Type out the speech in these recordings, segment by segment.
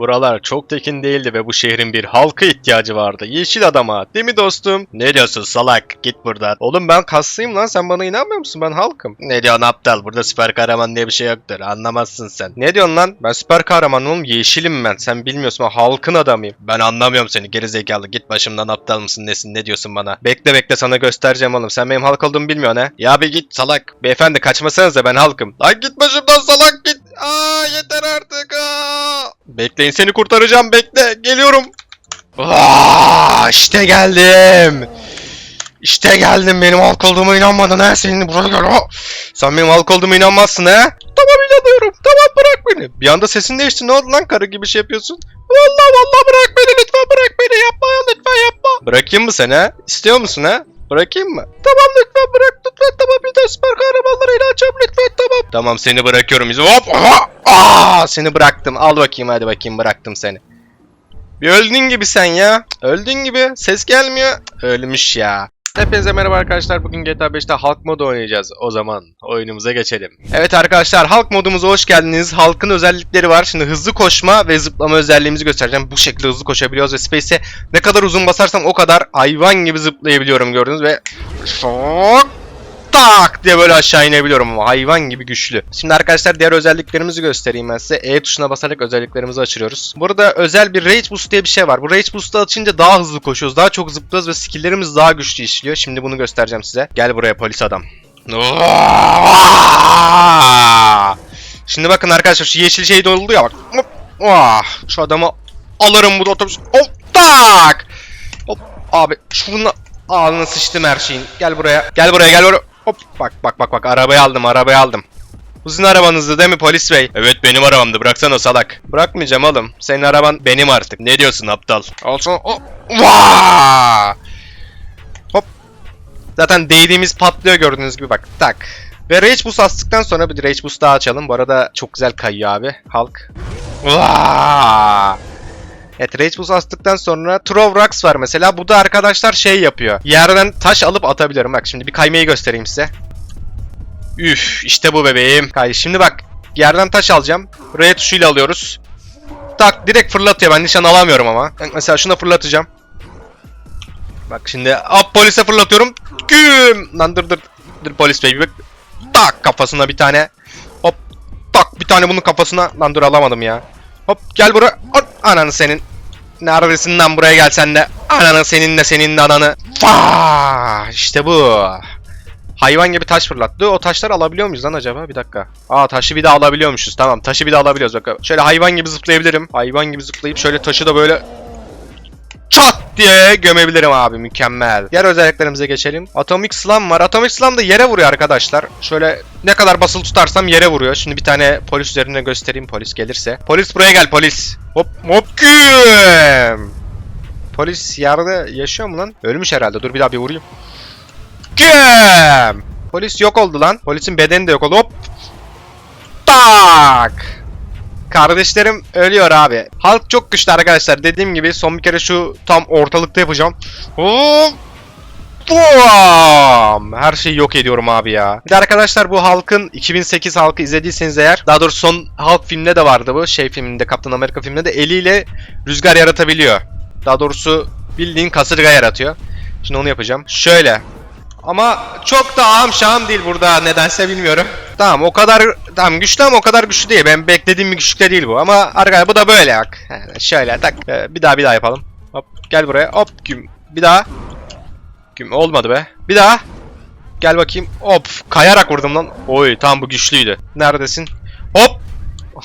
Buralar çok tekin değildi ve bu şehrin bir halka ihtiyacı vardı. Yeşil adama. Değil mi dostum? Ne diyorsun salak? Git buradan. Oğlum ben kaslıyım lan. Sen bana inanmıyor musun? Ben halkım. Ne diyorsun aptal? Burada süper kahraman diye bir şey yoktur. Anlamazsın sen. Ne diyorsun lan? Ben süper kahramanım oğlum. Yeşilim ben. Sen bilmiyorsun. Ben halkın adamıyım. Ben anlamıyorum seni. Gerizekalı. Git başımdan aptal mısın nesin? Ne diyorsun bana? Bekle bekle sana göstereceğim oğlum. Sen benim halk olduğumu bilmiyorsun ha? Ya bir git salak. Beyefendi kaçmasanıza ben halkım. Lan git başımdan salak git. Aa yeter artık. Aa. Bekleyin seni kurtaracağım. Bekle. Geliyorum. Aa, işte geldim. İşte geldim benim halk olduğuma inanmadın ha senin buraya gel ha. Sen benim halk olduğuma inanmazsın ha. Tamam inanıyorum tamam bırak beni. Bir anda sesin değişti ne oldu lan karı gibi şey yapıyorsun. Vallahi vallahi bırak beni lütfen bırak beni yapma lütfen yapma. Bırakayım mı seni ha? İstiyor musun ha? Bırakayım mı? Tamam lütfen bırak lütfen tamam bir de süper kahramanlarıyla açacağım lütfen tamam. Tamam seni bırakıyorum. Hop aha. Aa, seni bıraktım al bakayım hadi bakayım bıraktım seni. Bir öldün gibi sen ya. Öldün gibi. Ses gelmiyor. Ölmüş ya. Hepinize merhaba arkadaşlar. Bugün GTA 5'te halk modu oynayacağız. O zaman oyunumuza geçelim. Evet arkadaşlar halk modumuza hoş geldiniz. Halkın özellikleri var. Şimdi hızlı koşma ve zıplama özelliğimizi göstereceğim. Bu şekilde hızlı koşabiliyoruz ve Space'e ne kadar uzun basarsam o kadar hayvan gibi zıplayabiliyorum gördünüz ve şok tak diye böyle aşağı inebiliyorum ama hayvan gibi güçlü. Şimdi arkadaşlar diğer özelliklerimizi göstereyim ben size. E tuşuna basarak özelliklerimizi açıyoruz. Burada özel bir Rage Boost diye bir şey var. Bu Rage Boost'u açınca daha hızlı koşuyoruz, daha çok zıplıyoruz ve skill'lerimiz daha güçlü işliyor. Şimdi bunu göstereceğim size. Gel buraya polis adam. Şimdi bakın arkadaşlar şu yeşil şey doldu ya bak. Ah, şu adamı alırım bu otobüs. Hop tak. Hop abi şunu ağzına sıçtım her şeyin. Gel buraya. Gel buraya gel buraya. Hop bak bak bak bak arabayı aldım arabayı aldım. Sizin arabanızdı değil mi polis bey? Evet benim arabamdı bıraksana salak. Bırakmayacağım oğlum. Senin araban benim artık. Ne diyorsun aptal? Olsun. Oh. Vaa! Hop. Zaten değdiğimiz patlıyor gördüğünüz gibi bak. Tak. Ve Rage Boost astıktan sonra bir Rage Boost daha açalım. Bu arada çok güzel kayıyor abi. Halk. Vaa! Evet Rage Boost astıktan sonra Throw Rocks var mesela. Bu da arkadaşlar şey yapıyor. Yerden taş alıp atabiliyorum. Bak şimdi bir kaymayı göstereyim size. Üf işte bu bebeğim. Kay şimdi bak yerden taş alacağım. R tuşuyla alıyoruz. Tak direkt fırlatıyor. Ben nişan alamıyorum ama. Mesela şuna fırlatacağım. Bak şimdi hop polise fırlatıyorum. Güm. Lan dur dur. Dur polis bey. Tak kafasına bir tane. Hop. Tak bir tane bunun kafasına. Lan dur alamadım ya. Hop gel buraya. Ananı senin. Neredesin lan buraya gel sen de. Ananı seninle senin de ananı. Faa, bu. Hayvan gibi taş fırlattı. O taşları alabiliyor muyuz lan acaba? Bir dakika. Aa taşı bir de alabiliyormuşuz. Tamam taşı bir de alabiliyoruz. Bak şöyle hayvan gibi zıplayabilirim. Hayvan gibi zıplayıp şöyle taşı da böyle çat diye gömebilirim abi mükemmel. Diğer özelliklerimize geçelim. Atomic Slam var. Atomic Slam da yere vuruyor arkadaşlar. Şöyle ne kadar basılı tutarsam yere vuruyor. Şimdi bir tane polis üzerine göstereyim polis gelirse. Polis buraya gel polis. Hop hop güm. Polis yerde yaşıyor mu lan? Ölmüş herhalde. Dur bir daha bir vurayım. Güm. Polis yok oldu lan. Polisin bedeni de yok oldu. Hop. Tak. Kardeşlerim ölüyor abi. Halk çok güçlü arkadaşlar. Dediğim gibi son bir kere şu tam ortalıkta yapacağım. Hop. Bam! Her şeyi yok ediyorum abi ya. Bir de arkadaşlar bu Halk'ın 2008 Halk'ı izlediyseniz eğer daha doğrusu son Halk filminde de vardı bu. Şey filminde Kaptan Amerika filminde de eliyle rüzgar yaratabiliyor. Daha doğrusu bildiğin kasırga yaratıyor. Şimdi onu yapacağım. Şöyle. Ama çok da ahım şahım değil burada nedense bilmiyorum. Tamam o kadar tamam güçlü ama o kadar güçlü değil. Ben beklediğim bir güçlükte değil bu. Ama arkadaşlar bu da böyle bak. Şöyle tak. Ee, Bir daha bir daha yapalım. Hop gel buraya. Hop güm. Bir daha. Güm olmadı be. Bir daha. Gel bakayım. Hop kayarak vurdum lan. Oy tam bu güçlüydü. Neredesin? Hop.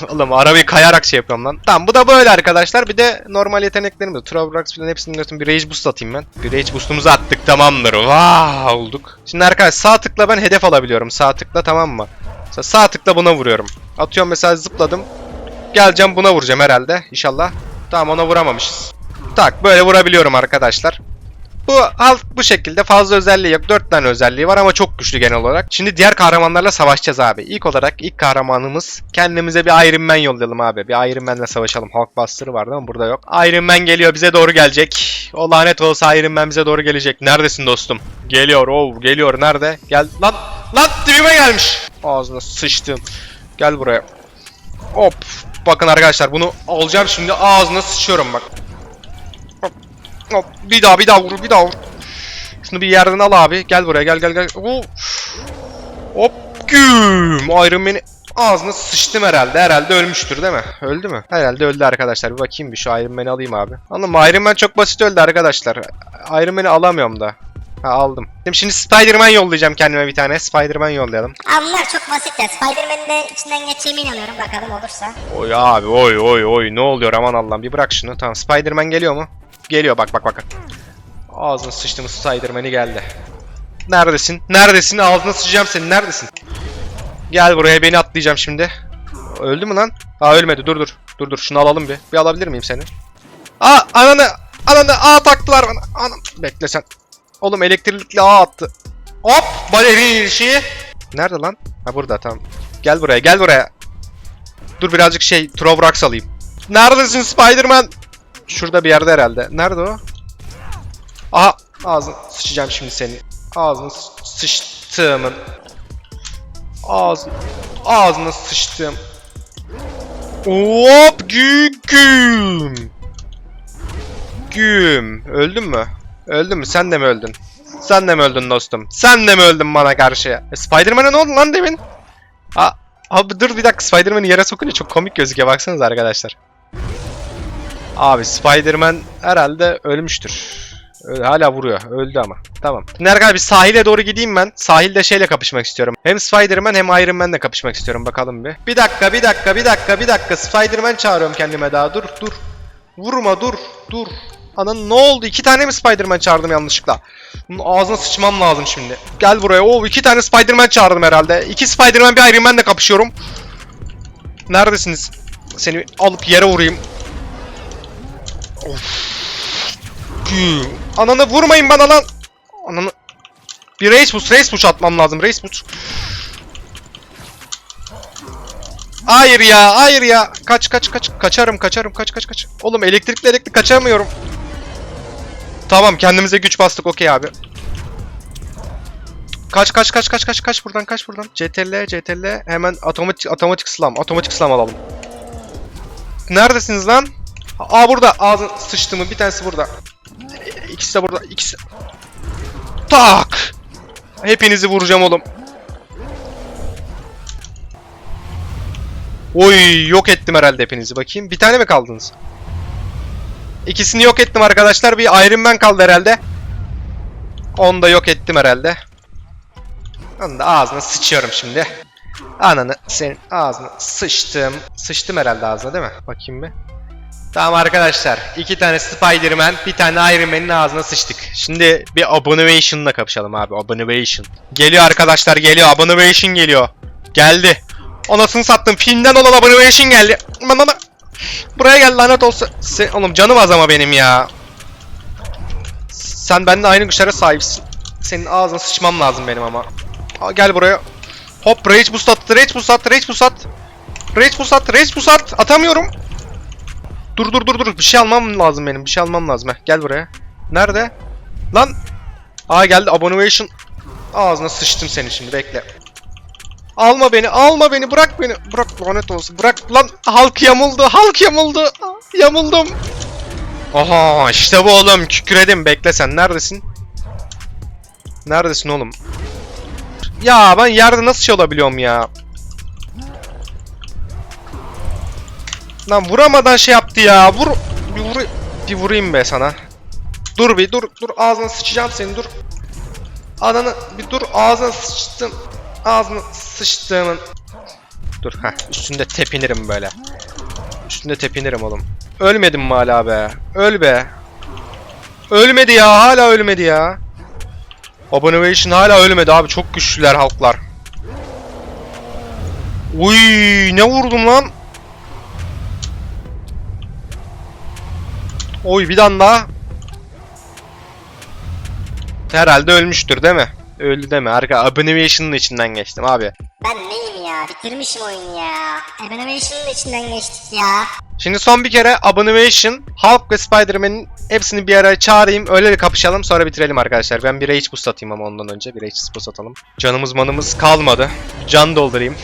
Oğlum arabayı kayarak şey yapıyorum lan. Tamam bu da böyle arkadaşlar. Bir de normal yeteneklerimiz. Trobrax falan hepsini götürün. Bir rage boost atayım ben. Bir rage boostumuzu attık tamamdır. Vaa olduk. Şimdi arkadaşlar sağ tıkla ben hedef alabiliyorum. Sağ tıkla tamam mı? Mesela sağ tıkla buna vuruyorum. Atıyorum mesela zıpladım. Geleceğim buna vuracağım herhalde. İnşallah. Tamam ona vuramamışız. Tak böyle vurabiliyorum arkadaşlar. Bu halk bu şekilde fazla özelliği yok. 4 tane özelliği var ama çok güçlü genel olarak. Şimdi diğer kahramanlarla savaşacağız abi. İlk olarak ilk kahramanımız kendimize bir Iron Man yollayalım abi. Bir Iron Man'le savaşalım. Hulk Buster'ı vardı ama burada yok. Iron Man geliyor bize doğru gelecek. O lanet olsa Iron Man bize doğru gelecek. Neredesin dostum? Geliyor. Oh geliyor. Nerede? Gel. Lan lan dibime gelmiş. Ağzına sıçtım. Gel buraya. Hop. bakın arkadaşlar bunu alacağım şimdi ağzına sıçıyorum bak. Hop, bir daha bir daha vur bir daha vur. Şunu bir yerden al abi. Gel buraya gel gel gel. Oo. Hop güm. Iron Man'i ağzına sıçtım herhalde. Herhalde ölmüştür değil mi? Öldü mü? Herhalde öldü arkadaşlar. Bir bakayım bir şu Iron Man'i alayım abi. Anladım Iron Man çok basit öldü arkadaşlar. Iron Man'i alamıyorum da. Ha aldım. Şimdi Spider-Man yollayacağım kendime bir tane. Spider-Man yollayalım. Abi bunlar çok basit ya. Spider-Man'in de içinden geçeceğime inanıyorum. Bakalım olursa. Oy abi oy oy oy ne oluyor aman Allah'ım bir bırak şunu tamam Spider-Man geliyor mu? Geliyor bak bak bak. Ağzına sıçtığımız Spider-Man'i geldi. Neredesin? Neredesin? Ağzına sıçacağım seni neredesin? Gel buraya beni atlayacağım şimdi. Öldü mü lan? Aa ölmedi dur dur. Dur dur şunu alalım bir. Bir alabilir miyim seni? Aa ananı ananı aa taktılar bana. Anam bekle sen. Oğlum elektrikli ağ attı. Hop balerin şeyi. Nerede lan? Ha burada tamam. Gel buraya gel buraya. Dur birazcık şey Trovrax alayım. Neredesin Spider-Man? Şurada bir yerde herhalde. Nerede o? Aha ağzını sıçacağım şimdi seni. Ağzını sı- sıçtığımın. Ağzını ağzına sıçtım. Hop gü güm. Güm. Öldün mü? Öldün mü? Sen de mi öldün? Sen de mi öldün dostum? Sen de mi öldün bana karşı? E, Spider-Man'e ne oldu lan demin? Aa, Abi dur bir dakika Spider-Man'i yere sokunca çok komik gözüküyor baksanıza arkadaşlar. Abi Spider-Man herhalde ölmüştür. Hala vuruyor. Öldü ama. Tamam. Arkadaşlar bir sahile doğru gideyim ben. Sahilde şeyle kapışmak istiyorum. Hem Spider-Man hem Iron Man'le kapışmak istiyorum. Bakalım bir. Bir dakika, bir dakika, bir dakika, bir dakika. Spider-Man çağırıyorum kendime daha. Dur, dur. Vurma, dur, dur. Anan ne oldu? İki tane mi Spider-Man çağırdım yanlışlıkla? Bunun ağzına sıçmam lazım şimdi. Gel buraya. Oo iki tane Spider-Man çağırdım herhalde. İki Spider-Man bir Iron Man'le kapışıyorum. Neredesiniz? Seni alıp yere vurayım. Ananı vurmayın bana lan. Ananı. Bir race push, race push atmam lazım. Race push. Hayır ya, hayır ya. Kaç kaç kaç. Kaçarım, kaçarım. Kaç kaç kaç. Oğlum elektrikli elektrik kaçamıyorum. Tamam, kendimize güç bastık. Okey abi. Kaç kaç kaç kaç kaç kaç buradan kaç buradan. CTRL CTRL hemen otomatik otomatik slam otomatik slam alalım. Neredesiniz lan? Aa burada ağzın sıçtı mı bir tanesi burada. İkisi de burada ikisi. Tak. Hepinizi vuracağım oğlum. Oy yok ettim herhalde hepinizi bakayım. Bir tane mi kaldınız? İkisini yok ettim arkadaşlar. Bir Iron Man kaldı herhalde. Onu da yok ettim herhalde. Onu da ağzına sıçıyorum şimdi. Ananı senin ağzına sıçtım. Sıçtım herhalde ağzına değil mi? Bakayım bir. Tamam arkadaşlar. iki tane Spider-Man, bir tane Iron Man'in ağzına sıçtık. Şimdi bir Abomination'la kapışalım abi. Abomination. Geliyor arkadaşlar geliyor. Abomination geliyor. Geldi. Anasını sattım. Filmden olan Abomination geldi. Aman. Buraya gel lanet olsa. Sen, oğlum canım az ama benim ya. Sen benimle aynı güçlere sahipsin. Senin ağzına sıçmam lazım benim ama. Aa, gel buraya. Hop rage boost attı. Rage boost attı. Rage boost attı. Rage boost attı. Rage boost attı. Atamıyorum. Dur dur dur dur. Bir şey almam lazım benim. Bir şey almam lazım. Heh, gel buraya. Nerede? Lan. Aa geldi. Abomination. Ağzına sıçtım seni şimdi. Bekle. Alma beni. Alma beni. Bırak beni. Bırak lanet olsun. Bırak lan. Halk yamuldu. Halk yamuldu. Yamuldum. Aha işte bu oğlum. Kükredim. Bekle sen. Neredesin? Neredesin oğlum? Ya ben yerde nasıl şey olabiliyorum ya? Lan vuramadan şey yaptı ya. Vur. Bir, vur, bir vurayım be sana. Dur bir dur. Dur ağzına sıçacağım seni dur. Ananı bir dur ağzına sıçtım. Ağzına sıçtığımın. Dur ha üstünde tepinirim böyle. Üstünde tepinirim oğlum. Ölmedim mi hala be? Öl be. Ölmedi ya hala ölmedi ya. Abomination hala ölmedi abi çok güçlüler halklar. Uy ne vurdum lan? Oy bir tane daha. Herhalde ölmüştür değil mi? Öldü deme. Arka Abomination'ın içinden geçtim abi. Ben neyim ya? Bitirmişim oyunu ya. Abomination'ın içinden geçtik ya. Şimdi son bir kere Abomination, Hulk ve Spider-Man'in hepsini bir araya çağırayım. Öyle bir kapışalım sonra bitirelim arkadaşlar. Ben bir Rage Boost atayım ama ondan önce. Bir Rage Boost atalım. Canımız manımız kalmadı. Can doldurayım.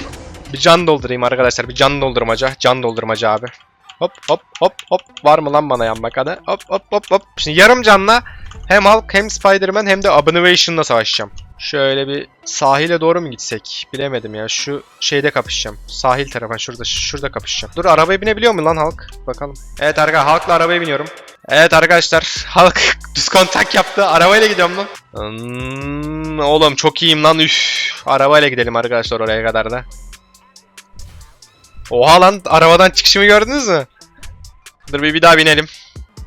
Bir can doldurayım arkadaşlar. Bir can doldurmaca. Can doldurmaca abi. Hop hop hop hop. Var mı lan bana yanmak hadi. Hop hop hop hop. Şimdi yarım canla hem Hulk hem Spider-Man hem de Abomination'la savaşacağım. Şöyle bir sahile doğru mu gitsek? Bilemedim ya. Şu şeyde kapışacağım. Sahil tarafa şurada şurada kapışacağım. Dur arabaya binebiliyor mu lan Hulk? Bakalım. Evet arkadaşlar Hulk'la arabaya biniyorum. Evet arkadaşlar Hulk düz kontak yaptı. Arabayla gidiyorum lan. Hmm, oğlum çok iyiyim lan üf. Arabayla gidelim arkadaşlar oraya kadar da. Oha lan arabadan çıkışımı gördünüz mü? Dur bir, bir daha binelim.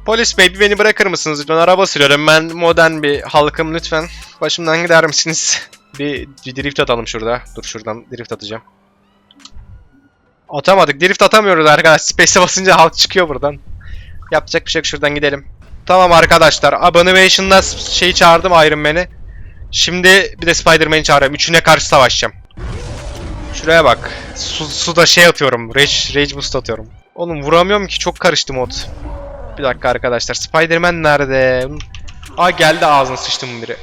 Polis bey bir beni bırakır mısınız lütfen? Araba sürüyorum ben modern bir halkım lütfen. Başımdan gider misiniz? bir, bir drift atalım şurada. Dur şuradan drift atacağım. Atamadık. Drift atamıyoruz arkadaş. Space'e basınca halk çıkıyor buradan. Yapacak bir şey yok. Şuradan gidelim. Tamam arkadaşlar. Abomination'da şeyi çağırdım Iron Man'i. Şimdi bir de Spider-Man'i çağırıyorum. Üçüne karşı savaşacağım. Şuraya bak. Su, suda şey atıyorum. Rage, Rage Boost atıyorum. Oğlum vuramıyorum ki. Çok karıştı mod. Bir dakika arkadaşlar. Spider-Man nerede? Aa geldi ağzına sıçtım biri.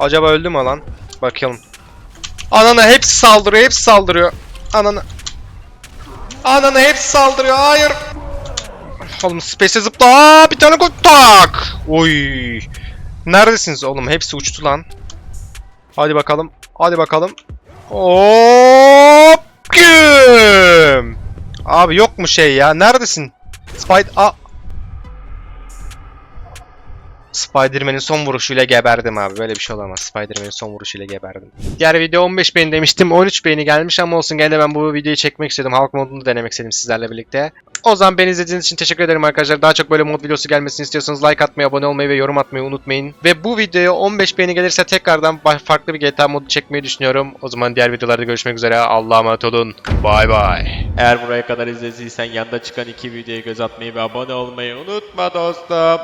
Acaba öldü mü lan? Bakalım. Anana hepsi saldırıyor. Hepsi saldırıyor. Anana. Anana hepsi saldırıyor. Hayır. Oğlum space'e zıpla. Aa, bir tane gol. Tak. Oy. Neredesiniz oğlum? Hepsi uçtu lan. Hadi bakalım. Hadi bakalım. Hop. Güm. Abi yok mu şey ya? Neredesin? Spider... Aa. Spider-Man'in son vuruşuyla geberdim abi. Böyle bir şey olamaz. Spider-Man'in son vuruşuyla geberdim. Diğer video 15 beğeni demiştim. 13 beğeni gelmiş ama olsun gene ben bu videoyu çekmek istedim. Halk modunu denemek istedim sizlerle birlikte. O zaman beni izlediğiniz için teşekkür ederim arkadaşlar. Daha çok böyle mod videosu gelmesini istiyorsanız like atmayı, abone olmayı ve yorum atmayı unutmayın. Ve bu videoya 15 beğeni gelirse tekrardan farklı bir GTA modu çekmeyi düşünüyorum. O zaman diğer videolarda görüşmek üzere. Allah'a emanet olun. Bay bay. Eğer buraya kadar izlediysen yanda çıkan iki videoya göz atmayı ve abone olmayı unutma dostum.